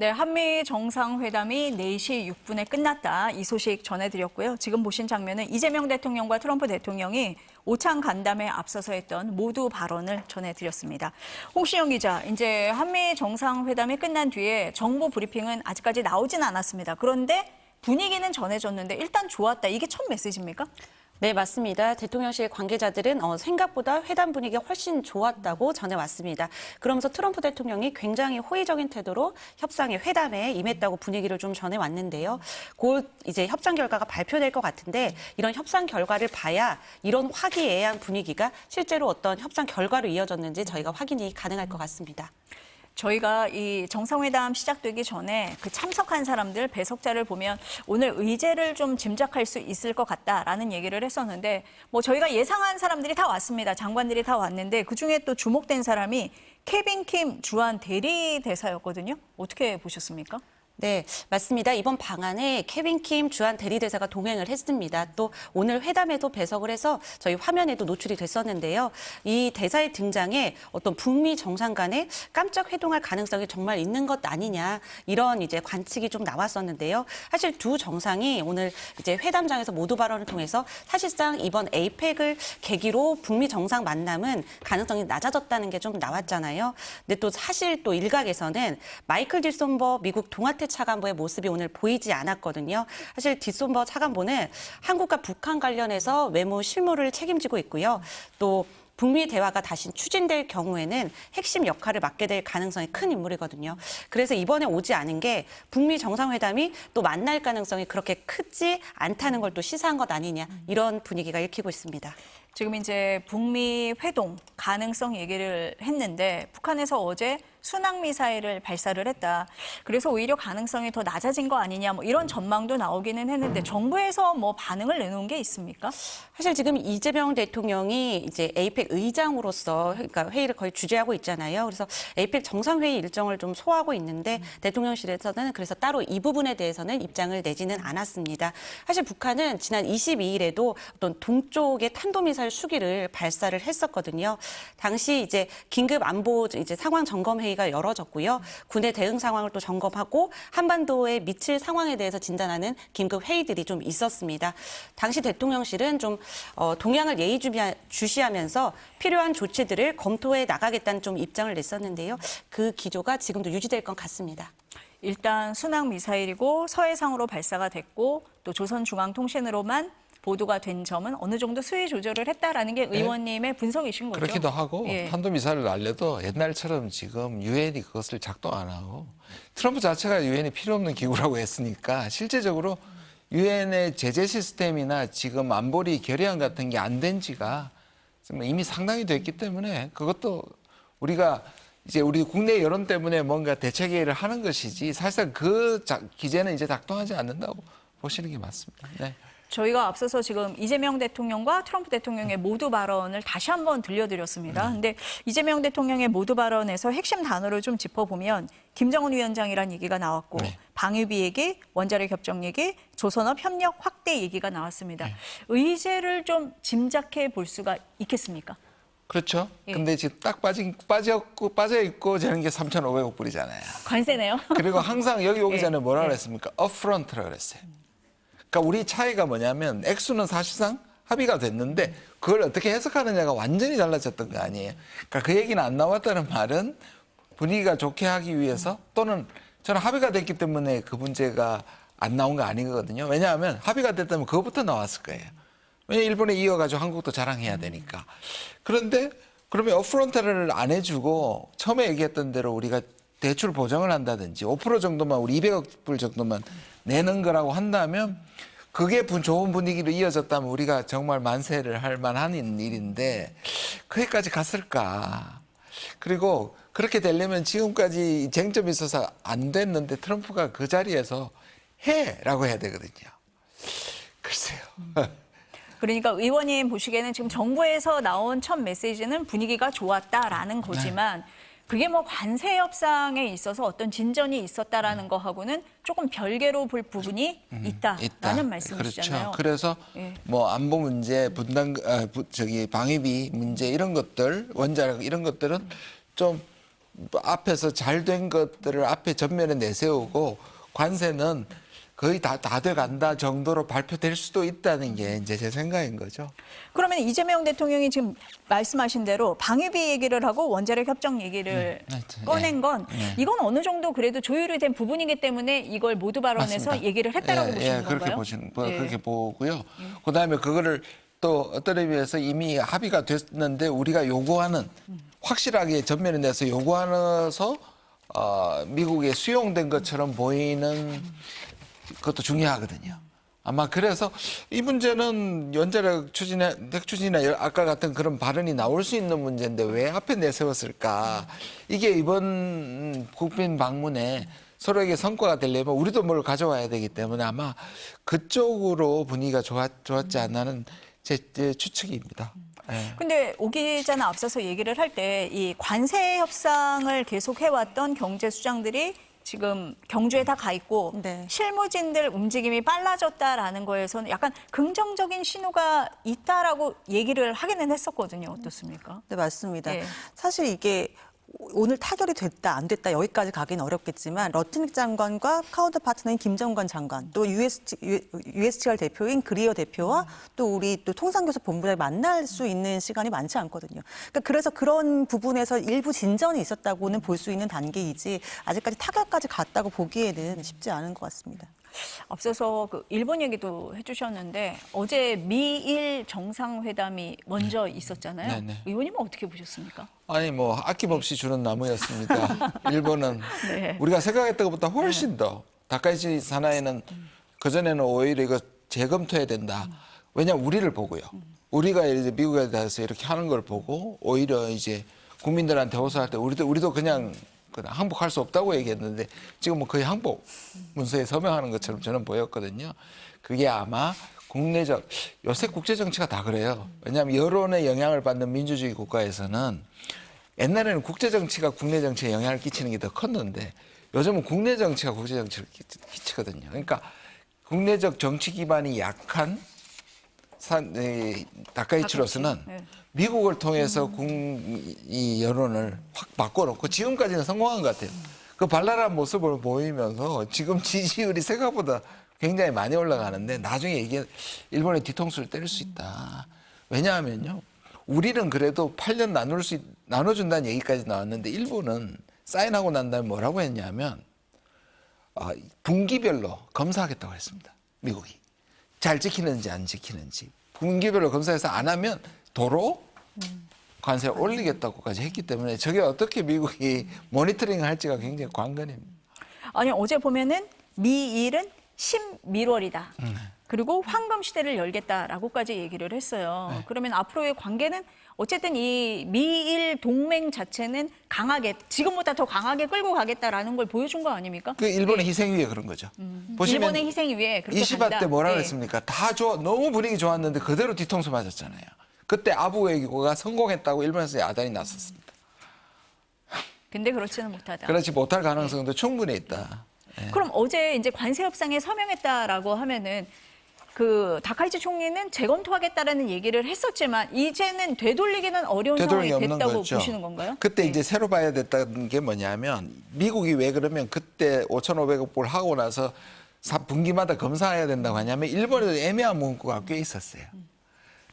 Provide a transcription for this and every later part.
네, 한미 정상회담이 4시 6분에 끝났다. 이 소식 전해드렸고요. 지금 보신 장면은 이재명 대통령과 트럼프 대통령이 오찬 간담회 앞서서 했던 모두 발언을 전해드렸습니다. 홍시영 기자, 이제 한미 정상회담이 끝난 뒤에 정부 브리핑은 아직까지 나오진 않았습니다. 그런데 분위기는 전해졌는데 일단 좋았다. 이게 첫 메시지입니까? 네, 맞습니다. 대통령실 관계자들은 어, 생각보다 회담 분위기가 훨씬 좋았다고 전해왔습니다. 그러면서 트럼프 대통령이 굉장히 호의적인 태도로 협상의 회담에 임했다고 분위기를 좀 전해왔는데요. 곧 이제 협상 결과가 발표될 것 같은데 이런 협상 결과를 봐야 이런 화기애애한 분위기가 실제로 어떤 협상 결과로 이어졌는지 저희가 확인이 가능할 것 같습니다. 저희가 이 정상회담 시작되기 전에 그 참석한 사람들 배석자를 보면 오늘 의제를 좀 짐작할 수 있을 것 같다라는 얘기를 했었는데 뭐 저희가 예상한 사람들이 다 왔습니다. 장관들이 다 왔는데 그 중에 또 주목된 사람이 케빈 킴 주한 대리 대사였거든요. 어떻게 보셨습니까? 네, 맞습니다. 이번 방안에 케빈 킴 주한 대리대사가 동행을 했습니다. 또 오늘 회담에도 배석을 해서 저희 화면에도 노출이 됐었는데요. 이 대사의 등장에 어떤 북미 정상 간에 깜짝 회동할 가능성이 정말 있는 것 아니냐 이런 이제 관측이 좀 나왔었는데요. 사실 두 정상이 오늘 이제 회담장에서 모두 발언을 통해서 사실상 이번 에이펙을 계기로 북미 정상 만남은 가능성이 낮아졌다는 게 좀 나왔잖아요. 근데 또 사실 또 일각에서는 마이클 디손버 미국 동아태 차관보의 모습이 오늘 보이지 않았거든요. 사실 디손버 차관보는 한국과 북한 관련해서 외무 실무를 책임지고 있고요. 또 북미 대화가 다시 추진될 경우에는 핵심 역할을 맡게 될 가능성이 큰 인물이거든요. 그래서 이번에 오지 않은 게 북미 정상회담이 또 만날 가능성이 그렇게 크지 않다는 걸 또 시사한 것 아니냐 이런 분위기가 읽히고 있습니다. 지금 이제 북미 회동 가능성 얘기를 했는데 북한에서 어제 순항 미사일을 발사를 했다. 그래서 오히려 가능성이 더 낮아진 거 아니냐 뭐 이런 전망도 나오기는 했는데 정부에서 뭐 반응을 내놓은 게 있습니까? 사실 지금 이재명 대통령이 이제 에이펙 의장으로서 그러니까 회의를 거의 주재하고 있잖아요. 그래서 에이펙 정상회의 일정을 좀 소화하고 있는데 대통령실에서는 그래서 따로 이 부분에 대해서는 입장을 내지는 않았습니다. 사실 북한은 지난 22일에도 어떤 동쪽의 탄도미사일 수기를 발사를 했었거든요. 당시 이제 긴급 안보 이제 상황 점검 회의 가 열어졌고요. 군의 대응 상황을 또 점검하고 한반도에 미칠 상황에 대해서 진단하는 긴급 회의들이 좀 있었습니다. 당시 대통령실은 좀 어, 동향을 예의 주시하면서 필요한 조치들을 검토해 나가겠다는 좀 입장을 냈었는데요. 그 기조가 지금도 유지될 것 같습니다. 일단 순항 미사일이고 서해상으로 발사가 됐고 또 조선중앙통신으로만 보도가 된 점은 어느 정도 수위 조절을 했다라는 게 의원님의 분석이신 거죠. 그렇기도 하고 예. 탄도 미사일을 날려도 옛날처럼 지금 유엔이 그것을 작동 안 하고 트럼프 자체가 유엔이 필요 없는 기구라고 했으니까 실제적으로 유엔의 제재 시스템이나 지금 안보리 결의안 같은 게 안 된 지가 이미 상당히 됐기 때문에 그것도 우리가 이제 우리 국내 여론 때문에 뭔가 대책 회의를 하는 것이지 사실상 그 자- 기제는 이제 작동하지 않는다고 보시는 게 맞습니다. 네. 저희가 앞서서 지금 이재명 대통령과 트럼프 대통령의 모두 발언을 다시 한번 들려드렸습니다. 근데 이재명 대통령의 모두 발언에서 핵심 단어를 좀 짚어보면 김정은 위원장이란 얘기가 나왔고 네. 방위비 얘기, 원자력 협정 얘기, 조선업 협력 확대 얘기가 나왔습니다. 의제를 좀 짐작해 볼 수가 있겠습니까? 그렇죠. 예. 근데 지금 딱 빠진 빠졌고 빠져 있고 저는 게 3,500억 불이잖아요. 관세네요. 그리고 항상 여기 오기 예. 전에 뭐라 예. 그랬습니까? 업프런트라 그랬어요. 그러니까 우리 차이가 뭐냐면 액수는 사실상 합의가 됐는데 그걸 어떻게 해석하느냐가 완전히 달라졌던 거 아니에요. 그러니까 그 얘기는 안 나왔다는 말은 분위기가 좋게 하기 위해서 또는 저는 합의가 됐기 때문에 그 문제가 안 나온 거 아니거든요. 왜냐하면 합의가 됐다면 그것부터 나왔을 거예요. 왜냐 일본에 이어가지고 한국도 자랑해야 되니까. 그런데 그러면 업프론트를 안 해주고 처음에 얘기했던 대로 우리가 대출 보정을 한다든지 5% 정도만 우리 200억 불 정도만 내는 거라고 한다면 그게 분- 좋은 분위기로 이어졌다면 우리가 정말 만세를 할 만한 일인데 거기까지 갔을까? 그리고 그렇게 되려면 지금까지 쟁점이 있어서 안 됐는데 트럼프가 그 자리에서 해라고 해야 되거든요. 글쎄요. 그러니까 의원님 보시기에는 지금 정부에서 나온 첫 메시지는 분위기가 좋았다라는 거지만 그게 뭐 관세 협상에 있어서 어떤 진전이 있었다라는 거하고는 조금 별개로 볼 부분이 있다라는 말씀이시잖아요. 그렇죠. 그래서 예. 뭐 안보 문제, 분당 아, 부- 저기 방위비 문제 이런 것들, 원자력 이런 것들은 좀 앞에서 잘 된 것들을 앞에 전면에 내세우고 관세는 거의 다다 돼간다 정도로 발표될 수도 있다는 게 이제 제 생각인 거죠. 그러면 이재명 대통령이 지금 말씀하신 대로 방위비 얘기를 하고 원자력 협정 얘기를 네, 네, 꺼낸 건 네. 이건 어느 정도 그래도 조율이 된 부분이기 때문에 이걸 모두 발언해서 맞습니다. 얘기를 했다라고 예, 보시는 예, 건가요? 그렇게 보시는 뭐 예. 그렇게 보고요. 그다음에 그거를 또 어떤 의미에서 이미 합의가 됐는데 우리가 요구하는 확실하게 전면에 내서 요구하면서 어, 미국에 수용된 것처럼 보이는 그것도 중요하거든요. 아마 그래서 이 문제는 연자력 추진이나 핵 추진이나 여- 아까 같은 그런 발언이 나올 수 있는 문제인데 왜 앞에 내세웠을까? 이게 이번 국빈 방문에 서로에게 성과가 되려면 우리도 뭘 가져와야 되기 때문에 아마 그쪽으로 분위기가 좋았, 좋았지 않나는 제, 제 추측입니다. 예. 근데 오 기자는 앞서서 얘기를 할 때 이 관세 협상을 계속 해왔던 경제 수장들이 지금 경주에 다 가 있고 네. 실무진들 움직임이 빨라졌다라는 거에서는 약간 긍정적인 신호가 있다라고 얘기를 하기는 했었거든요. 어떻습니까? 네, 맞습니다. 예. 사실 이게 오늘 타결이 됐다 안 됐다 여기까지 가기는 어렵겠지만 러트닉 장관과 카운터 파트너인 김정관 장관 또 UST, USTR 대표인 그리어 대표와 또 우리 또 통상교섭 본부장이 만날 수 있는 시간이 많지 않거든요. 그러니까 그래서 그런 부분에서 일부 진전이 있었다고는 볼 수 있는 단계이지 아직까지 타결까지 갔다고 보기에는 쉽지 않은 것 같습니다. 앞서서 그 일본 얘기도 해주셨는데 어제 미일 정상회담이 먼저 있었잖아요. 네네. 의원님은 어떻게 보셨습니까? 아니 뭐 아낌없이 주는 나무였습니다. 일본은 네. 우리가 생각했던 것보다 훨씬 더 다카이치 사나이는 그 전에는 오히려 이거 재검토해야 된다. 왜냐 우리를 보고요. 우리가 이제 미국에 대해서 이렇게 하는 걸 보고 오히려 이제 국민들한테 호소할 때 우리도 우리도 그냥 그냥 항복할 수 없다고 얘기했는데 지금 뭐 거의 항복 문서에 서명하는 것처럼 저는 보였거든요. 그게 아마 국내적 요새 국제 정치가 다 그래요. 왜냐하면 여론의 영향을 받는 민주주의 국가에서는 옛날에는 국제 정치가 국내 정치에 영향을 끼치는 게 더 컸는데 요즘은 국내 정치가 국제 정치를 끼- 끼치거든요. 그러니까 국내적 정치 기반이 약한 산, 이, 다카이치로서는 네. 미국을 통해서 국, 이 여론을 확 바꿔놓고 지금까지는 성공한 것 같아요. 그 발랄한 모습을 보이면서 지금 지지율이 생각보다 굉장히 많이 올라가는데 나중에 이게 일본의 뒤통수를 때릴 수 있다. 왜냐하면요. 우리는 그래도 8년 나눌 수, 있- 나눠준다는 얘기까지 나왔는데 일본은 사인하고 난 다음에 뭐라고 했냐면 아, 분기별로 검사하겠다고 했습니다. 미국이. 잘 지키는지 안 지키는지. 분기별로 검사해서 안 하면 도로 관세 올리겠다고까지 했기 때문에 저게 어떻게 미국이 모니터링 할지가 굉장히 관건입니다. 아니 어제 보면은 미일은 신밀월이다. 그리고 황금 시대를 열겠다라고까지 얘기를 했어요. 그러면 앞으로의 관계는 어쨌든 이 미일 동맹 자체는 강하게 지금보다 더 강하게 끌고 가겠다라는 걸 보여준 거 아닙니까? 그 일본의 희생 위에 그런 거죠. 보시면 일본의 희생 위에 그렇게 이시바 간다. 때 뭐라 네. 그랬습니까? 다 좋아, 너무 분위기 좋았는데 그대로 뒤통수 맞았잖아요. 그때 아부 외교가 성공했다고 일본에서 야단이 났었습니다. 근데 그렇지는 못하다. 그렇지 못할 가능성도 충분히 있다. 예. 그럼 어제 이제 관세 협상에 서명했다라고 하면은 그 다카이치 총리는 재검토하겠다라는 얘기를 했었지만 이제는 되돌리기는 어려운 상황이 없는 됐다고 거죠. 보시는 건가요? 그때 네. 이제 새로 봐야 됐다는 게 뭐냐면 미국이 왜 그러면 그때 5,500억 불 하고 나서 사 분기마다 검사해야 된다고 하냐면 일본에도 애매한 문구가 꽤 있었어요.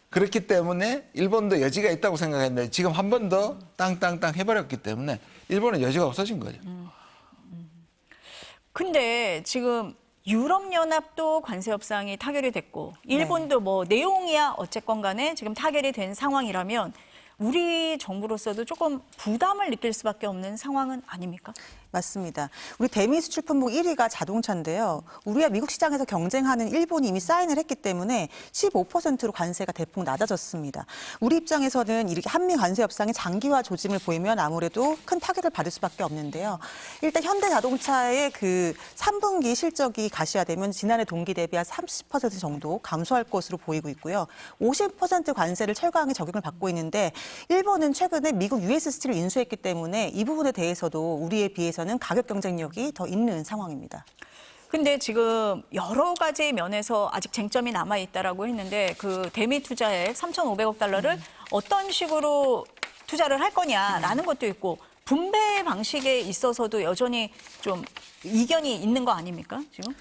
그렇기 때문에 일본도 여지가 있다고 생각했는데 지금 한 번 더 땅땅땅 해버렸기 때문에 일본은 여지가 없어진 거죠. 근데 지금 유럽연합도 관세 협상이 타결이 됐고 일본도 뭐 내용이야 어쨌건 간에 지금 타결이 된 상황이라면 우리 정부로서도 조금 부담을 느낄 수밖에 없는 상황은 아닙니까? 맞습니다. 우리 대미 수출 품목 1위가 자동차인데요. 우리와 미국 시장에서 경쟁하는 일본이 이미 사인을 했기 때문에 15%로 관세가 대폭 낮아졌습니다. 우리 입장에서는 이렇게 한미 관세 협상이 장기화 조짐을 보이면 아무래도 큰 타격을 받을 수밖에 없는데요. 일단 현대 자동차의 그 3분기 실적이 가시화되면 지난해 동기 대비 한 30% 정도 감소할 것으로 보이고 있고요. 50% 관세를 철강하게 적용을 받고 있는데 일본은 최근에 미국 US 스틸을 인수했기 때문에 이 부분에 대해서도 우리에 비해서는 가격 경쟁력이 더 있는 상황입니다. 근데 지금 여러 가지 면에서 아직 쟁점이 남아 있다라고 했는데 그 대미 투자액 3,500억 달러를 어떤 식으로 투자를 할 거냐라는 것도 있고 분배 방식에 있어서도 여전히 좀 이견이 있는 거 아닙니까? 지금?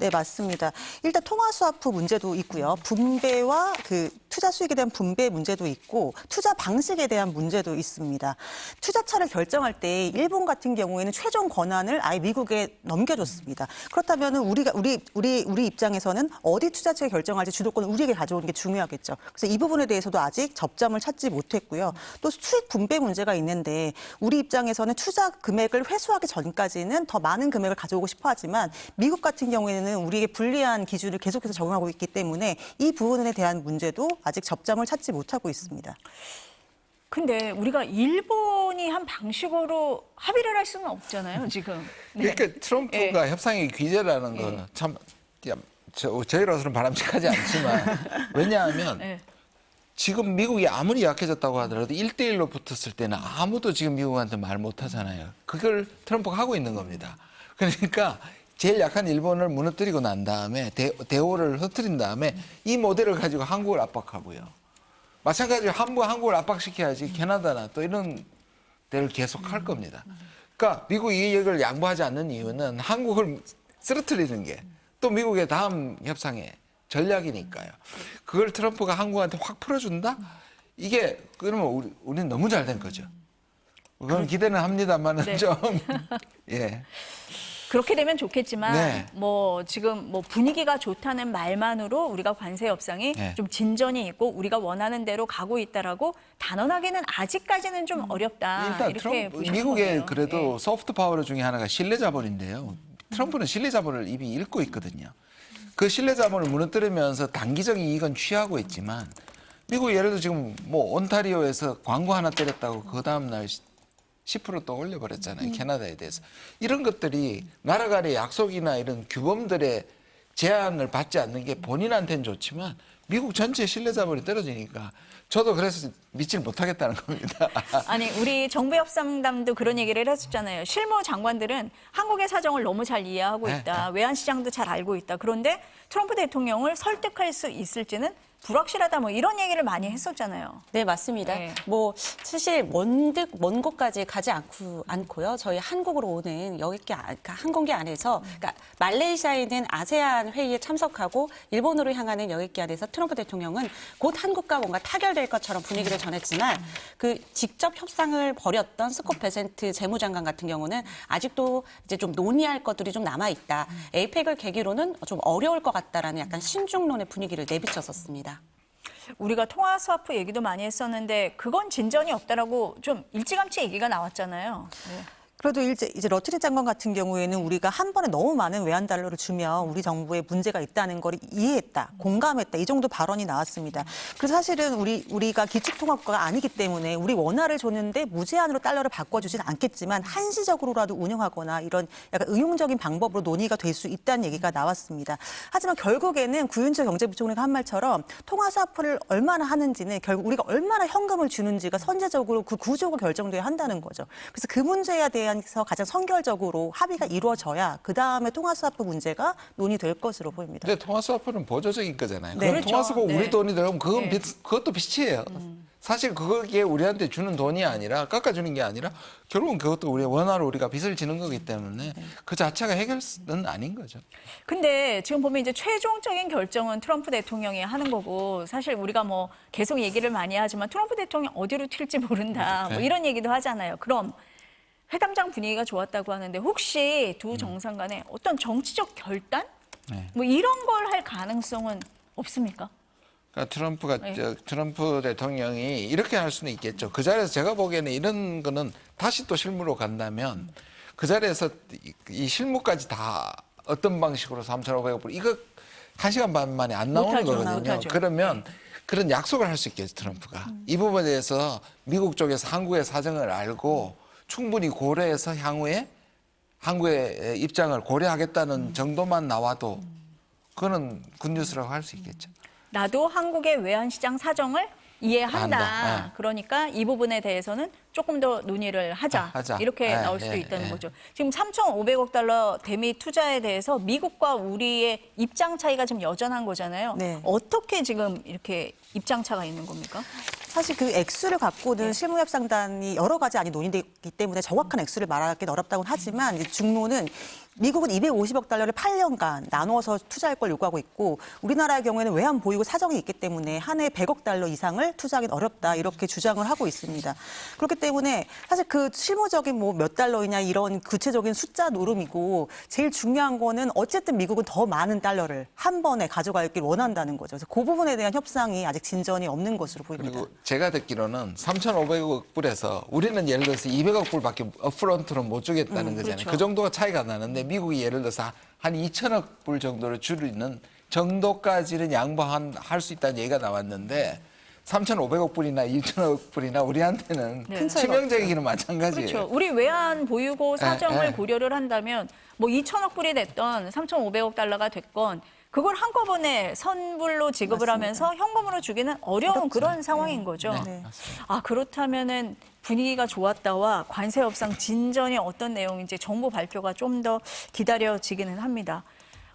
네, 맞습니다. 일단 통화 스와프 문제도 있고요. 분배와 그 투자 수익에 대한 분배 문제도 있고 투자 방식에 대한 문제도 있습니다. 투자처를 결정할 때 일본 같은 경우에는 최종 권한을 아예 미국에 넘겨줬습니다. 그렇다면 우리가 우리 우리 우리 입장에서는 어디 투자처에 결정할지 주도권을 우리에게 가져오는 게 중요하겠죠. 그래서 이 부분에 대해서도 아직 접점을 찾지 못했고요. 또 수익 분배 문제가 있는데 우리 입장에서는 투자 금액을 회수하기 전까지는 더 많은 금액을 가져오고 싶어 하지만 미국 같은 경우에는 우리에게 불리한 기준을 계속해서 적용하고 있기 때문에 이 부분에 대한 문제도 아직 접점을 찾지 못하고 있습니다. 근데 우리가 일본이 한 방식으로 합의를 할 수는 없잖아요, 지금. 네. 그러니까 트럼프가 협상의 귀재라는 거참 저희로서는 바람직하지 않지만 왜냐하면 네. 지금 미국이 아무리 약해졌다고 하더라도 1대1로 붙었을 때는 아무도 지금 미국한테 말 못 하잖아요. 그걸 트럼프가 하고 있는 겁니다. 그러니까 제일 약한 일본을 무너뜨리고 난 다음에 대, 대오를 흩트린 다음에 이 모델을 가지고 한국을 압박하고요. 마찬가지로 한국 한국을 압박시켜야지 캐나다나 또 이런 데를 계속 할 겁니다. 그러니까 미국이 이걸 양보하지 않는 이유는 한국을 쓰러뜨리는 게 또 미국의 다음 협상의 전략이니까요. 그걸 트럼프가 한국한테 확 풀어준다? 이게 그러면 우리, 우리는 너무 잘 된 거죠. 그건 기대는 합니다만은 네. 좀 예. 그렇게 되면 좋겠지만 네. 뭐 지금 뭐 분위기가 좋다는 말만으로 우리가 관세 협상이 네. 좀 진전이 있고 우리가 원하는 대로 가고 있다라고 단언하기는 아직까지는 좀 어렵다. 일단 아, 이렇게 트럼프 미국의 거네요. 그래도 소프트 파워 중에 하나가 신뢰 자본인데요. 트럼프는 신뢰 자본을 이미 잃고 있거든요. 그 신뢰 자본을 무너뜨리면서 단기적인 이익은 취하고 있지만 미국 예를 들어 지금 뭐 온타리오에서 광고 하나 때렸다고 그 다음 날 10%또 올려버렸잖아요. 캐나다에 대해서. 이런 것들이 나라 간의 약속이나 이런 규범들의 제한을 받지 않는 게 본인한테는 좋지만 미국 전체 신뢰 자본이 떨어지니까 저도 그래서 믿질 못하겠다는 겁니다. 아니 우리 정부 협상담도 그런 얘기를 했었잖아요. 실무 장관들은 한국의 사정을 너무 잘 이해하고 네, 있다. 외환 시장도 잘 알고 있다. 그런데 트럼프 대통령을 설득할 수 있을지는 불확실하다. 뭐 이런 얘기를 많이 했었잖아요. 네, 맞습니다. 네. 뭐 사실 먼, 듯, 먼 곳까지 가지 않고, 않고요. 저희 한국으로 오는 여객기 안- 그러니까 항공기 안에서 그러니까 말레이시아에 있는 아세안 회의에 참석하고 일본으로 향하는 여객기 안에서 트럼프 대통령은 곧 한국과 뭔가 타결될 것처럼 분위기를 전했지만 그 직접 협상을 벌였던 스콧 베센트 재무장관 같은 경우는 아직도 이제 좀 논의할 것들이 좀 남아 있다. 에이펙을 계기로는 좀 어려울 것 같다라는 약간 신중론의 분위기를 내비쳤었습니다. 우리가 통화 스와프 얘기도 많이 했었는데 그건 진전이 없다라고 좀 일찌감치 얘기가 나왔잖아요. 네. 그래도 이제, 이제 러트리 장관 같은 경우에는 우리가 한 번에 너무 많은 외환 달러를 주면 우리 정부에 문제가 있다는 걸 이해했다, 공감했다 이 정도 발언이 나왔습니다. 그래서 사실은 우리 우리가 기축통화국가가 아니기 때문에 우리 원화를 줬는데 무제한으로 달러를 바꿔주지는 않겠지만 한시적으로라도 운영하거나 이런 약간 의용적인 방법으로 논의가 될 수 있다는 얘기가 나왔습니다. 하지만 결국에는 구윤철 경제부총리가 한 말처럼 통화 스와프를 얼마나 하는지는 결국 우리가 얼마나 현금을 주는지가 선제적으로 그 구조가 결정돼야 한다는 거죠. 그래서 그 문제에 대 해서 가장 선결적으로 합의가 이루어져야 그 다음에 통화 스와프 문제가 논의될 것으로 보입니다. 근데 통화스와프는 보조적인 거잖아요. 네. 그럼 그렇죠. 통화스와프 네. 우리 돈이 들어가면 그건 네. 빚- 그것도 빚이에요. 사실 그게 우리한테 주는 돈이 아니라 깎아주는 게 아니라 결국은 그것도 우리 원화로 우리가 빚을 지는 거기 때문에 그 자체가 해결은 아닌 거죠. 근데 지금 보면 이제 최종적인 결정은 트럼프 대통령이 하는 거고 사실 우리가 뭐 계속 얘기를 많이 하지만 트럼프 대통령 어디로 튈지 모른다 뭐 네. 이런 얘기도 하잖아요. 그럼 회담장 분위기가 좋았다고 하는데 혹시 두 정상 간에 어떤 정치적 결단 네. 뭐 이런 걸 할 가능성은 없습니까? 그러니까 트럼프가 네. 저, 트럼프 대통령이 이렇게 할 수는 있겠죠. 그 자리에서 제가 보기에는 이런 거는 다시 또 실무로 간다면 그 자리에서 이, 이 실무까지 다 어떤 방식으로 3,500억 불 이거 한 시간 반 만에 안 나오는 못하죠, 거거든요. 못하죠. 그러면 그런 약속을 할 수 있겠죠, 트럼프가. 이 부분에 대해서 미국 쪽에서 한국의 사정을 알고 충분히 고려해서 향후에 한국의 입장을 고려하겠다는 정도만 나와도 그거는 굿뉴스라고 할 수 있겠죠. 나도 한국의 외환시장 사정을 이해한다. 네. 그러니까 이 부분에 대해서는 조금 더 논의를 하자. 아, 하자. 이렇게 네, 나올 수도 네, 있다는 네. 거죠. 지금 3,500억 달러 대미 투자에 대해서 미국과 우리의 입장 차이가 좀 여전한 거잖아요. 네. 어떻게 지금 이렇게 입장 차가 있는 겁니까? 사실 그 액수를 갖고는 실무협상단이 여러 가지 안이 논의되기 때문에 정확한 액수를 말하기는 어렵다고 하지만 이제 중로는 미국은 250억 달러를 8년간 나누어서 투자할 걸 요구하고 있고 우리나라의 경우에는 외환 보유고 사정이 있기 때문에 한 해 100억 달러 이상을 투자하기는 어렵다 이렇게 주장을 하고 있습니다. 그렇기 때문에 사실 그 실무적인 뭐 몇 달러이냐 이런 구체적인 숫자 노름이고 제일 중요한 거는 어쨌든 미국은 더 많은 달러를 한 번에 가져가길 원한다는 거죠. 그래서 그 부분에 대한 협상이 아직 진전이 없는 것으로 보입니다. 그리고 제가 듣기로는 3,500억 불에서 우리는 예를 들어서 200억 불밖에 업프런트로 못 주겠다는 거잖아요. 그렇죠. 그 정도가 차이가 나는데 미국이 예를 들어서 한 2천억 불 정도를 줄이는 정도까지는 양보한 할수 있다는 얘기가 나왔는데 3,500억 불이나 2천억 불이나 우리한테는 네. 큰 차이가 치명적이기는 마찬가지예요. 그렇죠. 우리 외환 보유고 사정을 예. 고려를 한다면 뭐 2천억 불이 됐던 3,500억 달러가 됐건 그걸 한꺼번에 선불로 지급을 하면서 현금으로 주기는 어려운 그런 상황인 거죠. 네. 아 그렇다면은 분위기가 좋았다와 관세 협상 진전이 어떤 내용인지 정부 발표가 좀 더 기다려지기는 합니다.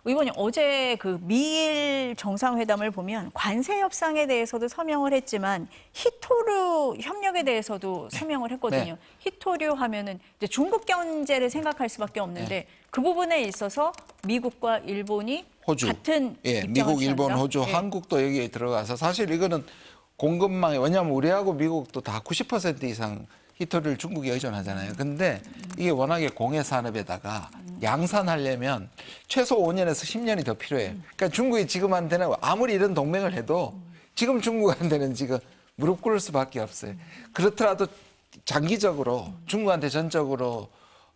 의원님 어제 그 미일 정상회담을 보면 관세 협상에 대해서도 서명을 했지만 히토류 협력에 대해서도 서명을 했거든요. 네. 히토류 하면은 이제 중국 경제를 생각할 수밖에 없는데 그 부분에 있어서 미국과 일본이 호주. 같은 예, 미국, 일본, 취한다? 호주, 예. 한국도 여기에 들어가서 사실 이거는 공급망에 왜냐하면 우리하고 미국도 다 90% 이상 히토리를 중국에 의존하잖아요. 근데 이게 워낙에 공해 산업에다가 양산하려면 최소 5년에서 10년이 더 필요해요. 그러니까 중국이 지금한테는 아무리 이런 동맹을 해도 지금 중국한테는 지금 무릎 꿇을 수밖에 없어요. 그렇더라도 장기적으로 중국한테 전적으로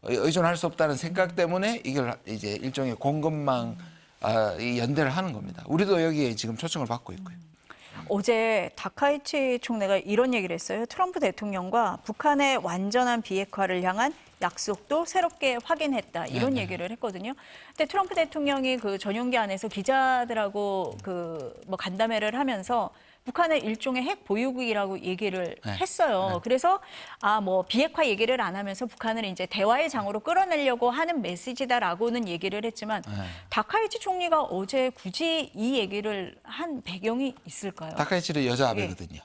의존할 수 없다는 생각 때문에 이걸 이제 일종의 공급망 아, 이 연대를 하는 겁니다. 우리도 여기에 지금 초청을 받고 있고요. 어제 다카이치 총리가 이런 얘기를 했어요. 트럼프 대통령과 북한의 완전한 비핵화를 향한 약속도 새롭게 확인했다. 이런 얘기를 했거든요. 근데 트럼프 대통령이 그 전용기 안에서 기자들하고 그 뭐 간담회를 하면서 북한의 일종의 핵 보유국이라고 얘기를 네. 했어요. 그래서 아 뭐 비핵화 얘기를 안 하면서 북한을 이제 대화의 장으로 끌어내려고 하는 메시지다라고는 얘기를 했지만 네. 다카이치 총리가 어제 굳이 이 얘기를 한 배경이 있을까요? 다카이치는 여자 아베거든요.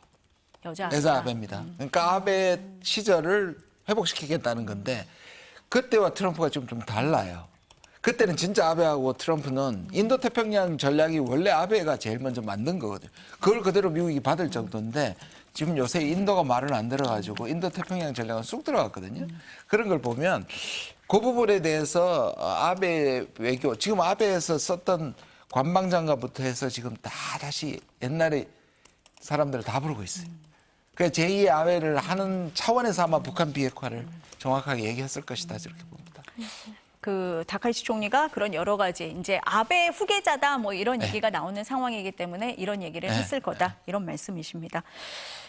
여자 여자. 아베입니다. 그러니까 아베 시절을 회복시키겠다는 건데 그때와 트럼프가 좀, 좀 달라요. 그때는 진짜 아베하고 트럼프는 인도 태평양 전략이 원래 아베가 제일 먼저 만든 거거든요. 그걸 그대로 미국이 받을 정도인데 지금 요새 인도가 말을 안 들어가지고 인도 태평양 전략은 쑥 들어갔거든요. 그런 걸 보면 그 부분에 대해서 아베 외교 지금 아베에서 썼던 관방장관부터 해서 지금 다 다시 옛날에 사람들을 다 부르고 있어요. 그 제2의 아베를 하는 차원에서 아마 북한 비핵화를 정확하게 얘기했을 것이다 이렇게 봅니다. 그 다카이치 총리가 그런 여러 가지 이제 아베 후계자다 뭐 이런 얘기가 나오는 상황이기 때문에 이런 얘기를 네. 했을 거다 이런 말씀이십니다.